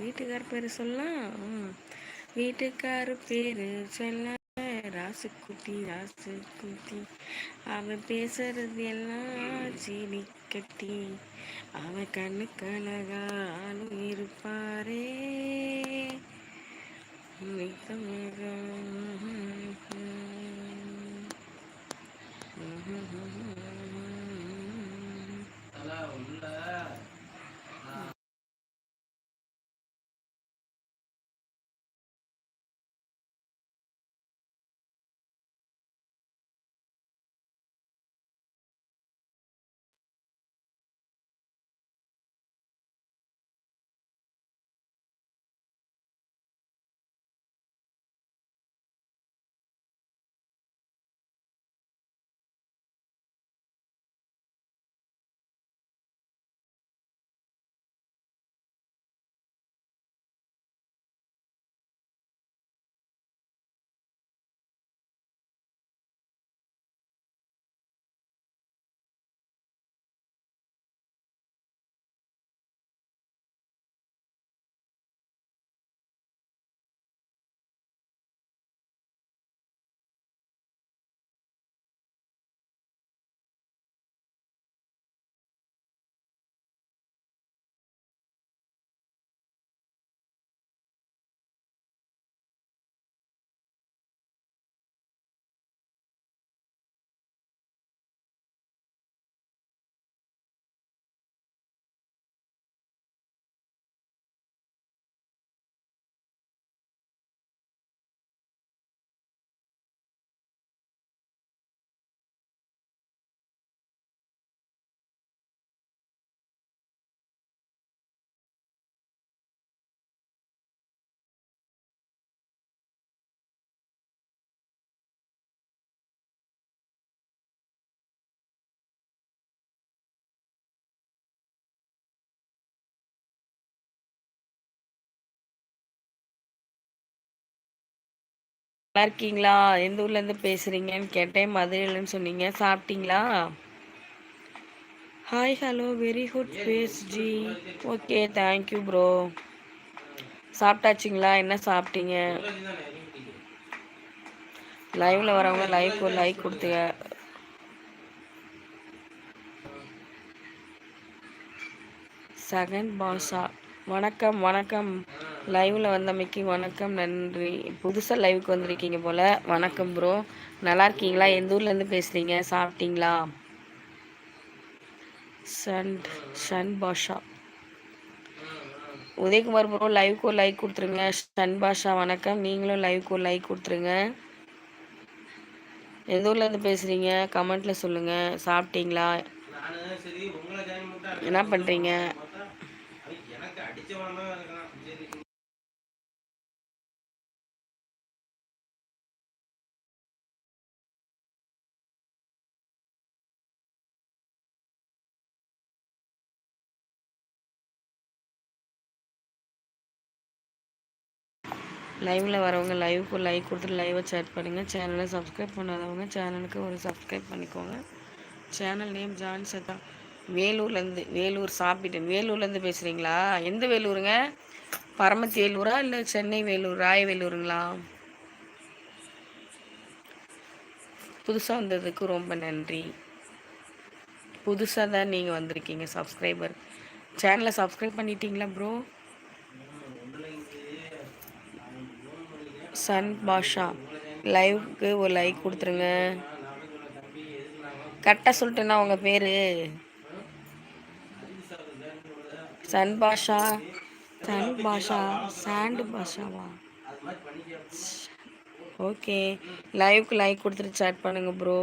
வீட்டுக்கார் பேர் சொல்லலாம் வீட்டுக்கார் பேர் சொல்ல ராசுக்குட்டி ராசுக்குட்டி. அவன் பேசுறது எல்லாம் சீனி கட்டி அவன் கண்ணு கழகாலும் இருப்பாரே. நல்லா இருக்கீங்களா? எந்த ஊர்லேருந்து பேசுகிறீங்கன்னு கேட்டேன். மதுரையிலன்னு சொன்னீங்க. சாப்பிட்டீங்களா? ஹாய் ஹலோ வெரி குட் பேஸ் ஜி ஓகே தேங்க்யூ ப்ரோ சாப்பிட்டாச்சிங்களா? என்ன சாப்பிட்டீங்க? லைவில் வரவங்க லைக் ஒரு லைக் கொடுத்துங்க செகண்ட் பாஷா. வணக்கம் வணக்கம். லைவில் வந்தமைக்கு வணக்கம் நன்றி. புதுசாக லைவுக்கு வந்திருக்கீங்க போல். வணக்கம் ப்ரோ நல்லா இருக்கீங்களா? எந்த ஊர்லேருந்து பேசுகிறீங்க சாப்பிட்டீங்களா? சன் ஷன் பாஷா. உதயகுமார் ப்ரோ லைவ்க்கு ஒரு லைக் கொடுத்துருங்க. ஷன் பாஷா வணக்கம். நீங்களும் லைவ்க்கு ஒரு லைக் கொடுத்துருங்க. எந்த ஊர்லேருந்து பேசுகிறீங்க கமெண்ட்டில் சொல்லுங்கள் சாப்பிட்டீங்களா? என்ன பண்ணுறீங்க லைவில் வரவங்க லைவுக்கு லைக் கொடுத்துட்டு லைவை சேட் பண்ணுங்கள் சேனலை சப்ஸ்கிரைப் பண்ணாதவங்க சேனலுக்கு ஒரு சப்ஸ்கிரைப் பண்ணிக்கோங்க. சேனல் நேம் ஜான் சதா வேலூர்லேருந்து வேலூர் சாப்பிட்டேன் வேலூர்லேருந்து பேசுகிறீங்களா எந்த வேலூருங்க? பரமத்தி வேலூரா இல்லை சென்னை வேலூர் ராயவேலூருங்களா? புதுசாக வந்ததுக்கு ரொம்ப நன்றி. புதுசாக தான் நீங்கள் வந்திருக்கீங்க சப்ஸ்கிரைபர் சேனலை சப்ஸ்கிரைப் பண்ணிட்டீங்களா ப்ரோ சன் பாஷா. லைவுக்கு ஒரு லைக் கொடுத்துருங்க. கரெக்டாக சொல்லிட்டேன்னா உங்கள் பேர்? சன் பாஷா. சன் பாஷா. சாண்டு பாஷாவா? ஓகே லைவுக்கு லைக் கொடுத்துட்டு சேட் பண்ணுங்க ப்ரோ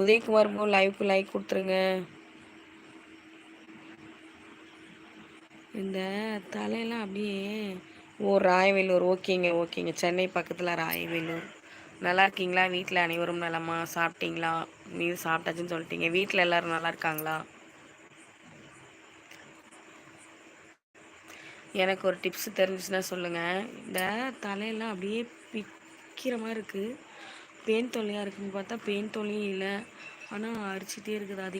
உதயகுமார் ப்ரோ லைவுக்கு லைக் கொடுத்துருங்க. இந்த தலையெல்லாம் அப்படியே ஓ ராயவேலூர். ஓகேங்க ஓகேங்க. சென்னை பக்கத்தில் ராயவேலூர். நல்லா இருக்கீங்களா? வீட்டில் அனைவரும் நலமா? சாப்பிட்டீங்களா? நீ சாப்பிட்டாச்சுன்னு சொல்லிட்டீங்க. வீட்டில் எல்லோரும் நல்லா இருக்காங்களா? எனக்கு ஒரு டிப்ஸ் தெரிஞ்சுச்சுன்னா சொல்லுங்கள் இந்த தலையெல்லாம் அப்படியே பிக்கிற மாதிரி இருக்குது பேன் தொல்லையாக இருக்குன்னு பார்த்தா பேன் தொல்லையும் இல்லை. ஆனால் அரிச்சிட்டே இருக்குது. அதிகம்